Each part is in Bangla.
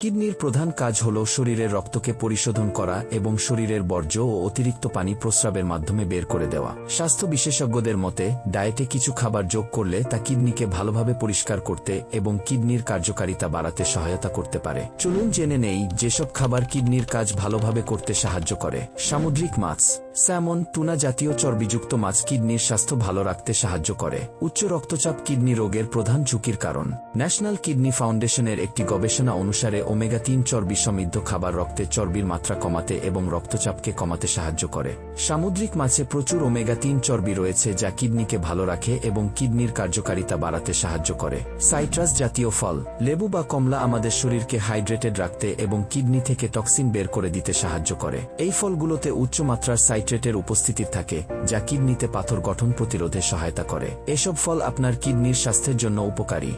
কিডনির প্রধান কাজ হল শরীরের রক্তকে পরিশোধন করা এবং শরীরের বর্জ্য ও অতিরিক্ত পানি প্রস্রাবের মাধ্যমে বের করে দেওয়া। স্বাস্থ্য বিশেষজ্ঞদের মতে, ডায়েটে কিছু খাবার যোগ করলে তা কিডনিকে ভালোভাবে পরিষ্কার করতে এবং কিডনির কার্যকারিতা বাড়াতে সহায়তা করতে পারে। চলুন জেনে নেই, যেসব খাবার কিডনির কাজ ভালোভাবে করতে সাহায্য করে। সামুদ্রিক মাছ। স্যামন টুনা জাতীয় চর্বিযুক্ত মাছ কিডনির স্বাস্থ্য ভালো রাখতে সাহায্য করে। উচ্চ রক্তচাপ কিডনি রোগের প্রধান ঝুঁকির কারণ। ন্যাশনাল কিডনি ফাউন্ডেশনের একটি গবেষণা অনুসারে ওমেগা তিন চর্বি সমৃদ্ধ খাবার রক্তে চর্বির মাত্রা কমাতে এবং রক্তচাপকে কমাতে সাহায্য করে। সামুদ্রিক মাছে প্রচুর ওমেগা তিন চর্বি রয়েছে যা কিডনিকে ভালো রাখে এবং কিডনির কার্যকারিতা বাড়াতে সাহায্য করে। সাইট্রাস জাতীয় ফল, লেবু বা কমলা আমাদের শরীরকে হাইড্রেটেড রাখতে এবং কিডনি থেকে টক্সিন বের করে দিতে সাহায্য করে। এই ফলগুলোতে উচ্চ উচ্চমাত্রার সাইট্রেটের উপস্থিতি থাকে, যা কিডনিতে পাথর গঠন প্রতিরোধে সহায়তা করে। এসব ফল আপনার কিডনির স্বাস্থ্যের জন্য উপকারী।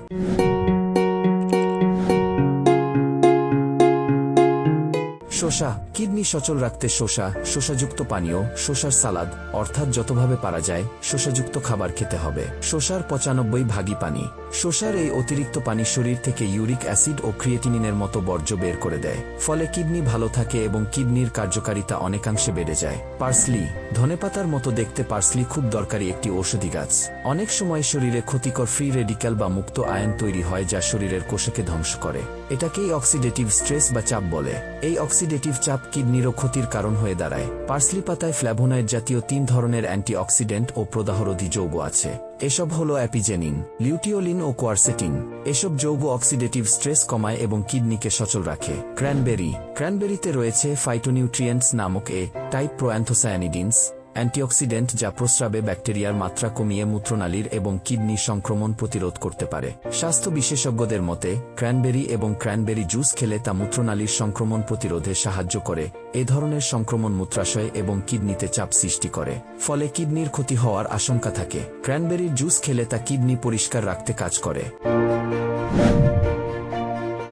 শসা, কিডনি সচল রাখতে শসা, শসাযুক্ত পানীয়, শসার সালাদ, অর্থাৎ যতভাবে পারা যায়, শসাযুক্ত খাবার খেতে হবে। শসার পঁচানব্বই ভাগই পানি। শসার এই অতিরিক্ত পানি শরীর থেকে ইউরিক অ্যাসিড ও ক্রিয়েটিনিনের মতো বর্জ্য বের করে দেয়। ফলে কিডনি ভালো থাকে এবং কিডনির কার্যকারিতা অনেকাংশে বেড়ে যায়। পার্সলি। ধনেপাতার মতো দেখতে পার্সলি খুব দরকারি একটি ঔষধি গাছ। অনেক সময় শরীরে ক্ষতিকর ফ্রি রেডিক্যাল বা মুক্ত আয়ন তৈরি হয় যা শরীরের কোষকে ধ্বংস করে। এটাকেই অক্সিডেটিভ স্ট্রেস বা চাপ বলে। এই অক্সিডেটিভ চাপ কিডনিরও ক্ষতির কারণ হয়ে দাঁড়ায়। পার্সলি পাতায় ফ্ল্যাভোনাইড জাতীয় তিন ধরনের অ্যান্টিঅক্সিডেন্ট ও প্রদাহরোধী যৌগ আছে। এসব হল অ্যাপিজেনিন, লিউটিওলিন ও কোয়ারসেটিন। এসব যৌগ অক্সিডেটিভ স্ট্রেস কমায় এবং কিডনিকে সচল রাখে। ক্র্যানবেরি, ক্র্যানবেরিতে রয়েছে ফাইটোনিউট্রিয়েন্টস নামক এ টাইপ প্রোঅ্যান্থোসায়ানিডিনস অ্যান্টিঅক্সিডেন্ট যা প্রস্রাবে ব্যাকটেরিয়ার মাত্রা কমিয়ে মূত্রনালীর এবং কিডনি সংক্রমণ প্রতিরোধ করতে পারে। স্বাস্থ্য বিশেষজ্ঞদের মতে, ক্র্যানবেরি এবং ক্র্যানবেরি জুস খেলে তা মূত্রনালীর সংক্রমণ প্রতিরোধে সাহায্য করে, এ ধরনের সংক্রমণ মূত্রাশয় এবং কিডনিতে চাপ সৃষ্টি করে, ফলে কিডনির ক্ষতি হওয়ার আশঙ্কা থাকে। ক্র্যানবেরির জুস খেলে তা কিডনি পরিষ্কার রাখতে কাজ করে।